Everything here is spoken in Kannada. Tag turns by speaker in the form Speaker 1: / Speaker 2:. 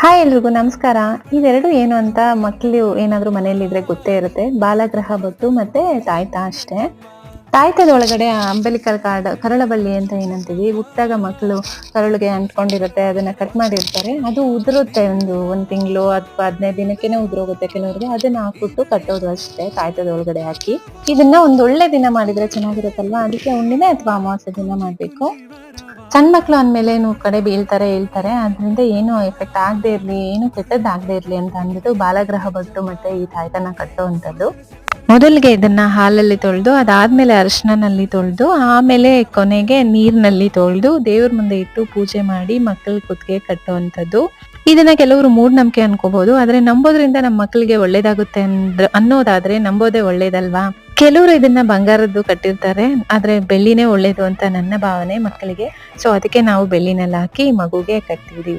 Speaker 1: ಹಾಯ್ ಎಲ್ರಿಗೂ ನಮಸ್ಕಾರ. ಇವೆರಡು ಏನು ಅಂತ ಮಕ್ಕಳು ಏನಾದರೂ ಮನೆಯಲ್ಲಿದ್ರೆ ಗೊತ್ತೇ ಇರುತ್ತೆ. ಬಾಲಗ್ರಹ ಬೊಟ್ಟು ಮತ್ತೆ ತಾಯ್ತ ಅಷ್ಟೇ. ತಾಯ್ತದ ಒಳಗಡೆ ಅಂಬಲಿಕಲ್ ಕಾರ್ಡ್ ಕರಳಬಳ್ಳಿ ಅಂತ ಏನಂತೀವಿ. ಹುಟ್ಟಾಗ ಮಕ್ಕಳು ಕರಳಿಗೆ ಅಂಟ್ಕೊಂಡಿರುತ್ತೆ, ಅದನ್ನ ಕಟ್ ಮಾಡಿರ್ತಾರೆ. ಅದು ಉದುರುತ್ತೆ ಒಂದು ಒಂದು ತಿಂಗಳು ಅಥವಾ ಹದಿನೈದು ದಿನಕ್ಕೇನೆ ಉದುರೋಗುತ್ತೆ ಕೆಲವರಿಗೆ. ಅದನ್ನ ಹಾಕ್ಬಿಟ್ಟು ಕಟ್ಟೋದು ಅಷ್ಟೇ ತಾಯ್ತದ ಒಳಗಡೆ ಹಾಕಿ. ಇದನ್ನ ಒಂದು ಒಳ್ಳೆ ದಿನ ಮಾಡಿದ್ರೆ ಚೆನ್ನಾಗಿರುತ್ತಲ್ವಾ? ಅದಕ್ಕೆ ಹುಣ್ಣಿಮೆ ಅಥವಾ ಅಮಾವಾಸ್ಯ ದಿನ ಮಾಡ್ಬೇಕು. ಸಣ್ಣ ಮಕ್ಳು ಅಂದ್ಮೇಲೆ ಕಡೆ ಬೀಳ್ತಾರೆ, ಹೇಳ್ತಾರೆ. ಅದರಿಂದ ಏನು ಎಫೆಕ್ಟ್ ಆಗದೆ ಇರ್ಲಿ, ಏನು ಕೆಟ್ಟದ್ದಾಗದೆ ಇರ್ಲಿ ಅಂತ ಅಂದ್ಬಿಟ್ಟು ಬಾಲಗ್ರಹ ಬಟ್ಟು ಮತ್ತೆ ಈ ತಾಯ್ತನ ಕಟ್ಟುವಂಥದ್ದು. ಮೊದಲಿಗೆ ಇದನ್ನ ಹಾಲಲ್ಲಿ ತೊಳೆದು, ಅದಾದ್ಮೇಲೆ ಅರಿಶಿನಲ್ಲಿ ತೊಳೆದು, ಆಮೇಲೆ ಕೊನೆಗೆ ನೀರಿನಲ್ಲಿ ತೊಳೆದು, ದೇವ್ರ ಮುಂದೆ ಇಟ್ಟು ಪೂಜೆ ಮಾಡಿ ಮಕ್ಕಳ ಕುತ್ತಿಗೆ ಕಟ್ಟುವಂಥದ್ದು. ಇದನ್ನ ಕೆಲವರು ಮೂಢನಂಬಿಕೆ ಅನ್ಕೋಬಹುದು ಆದ್ರೆ ನಂಬೋದ್ರಿಂದ ನಮ್ಮ ಮಕ್ಕಳಿಗೆ ಒಳ್ಳೇದಾಗುತ್ತೆ ಅಂದ್ರೆ, ಅನ್ನೋದಾದ್ರೆ ನಂಬೋದೇ ಒಳ್ಳೇದಲ್ವಾ? ಕೆಲವರು ಇದನ್ನ ಬಂಗಾರದ್ದು ಕಟ್ಟಿರ್ತಾರೆ, ಆದ್ರೆ ಬೆಳ್ಳಿನೇ ಒಳ್ಳೇದು ಅಂತ ನನ್ನ ಭಾವನೆ ಮಕ್ಕಳಿಗೆ. ಸೊ ಅದಕ್ಕೆ ನಾವು ಬೆಳ್ಳಿನಲ್ಲಿ ಹಾಕಿ ಮಗುಗೆ ಕಟ್ಟಿದೀವಿ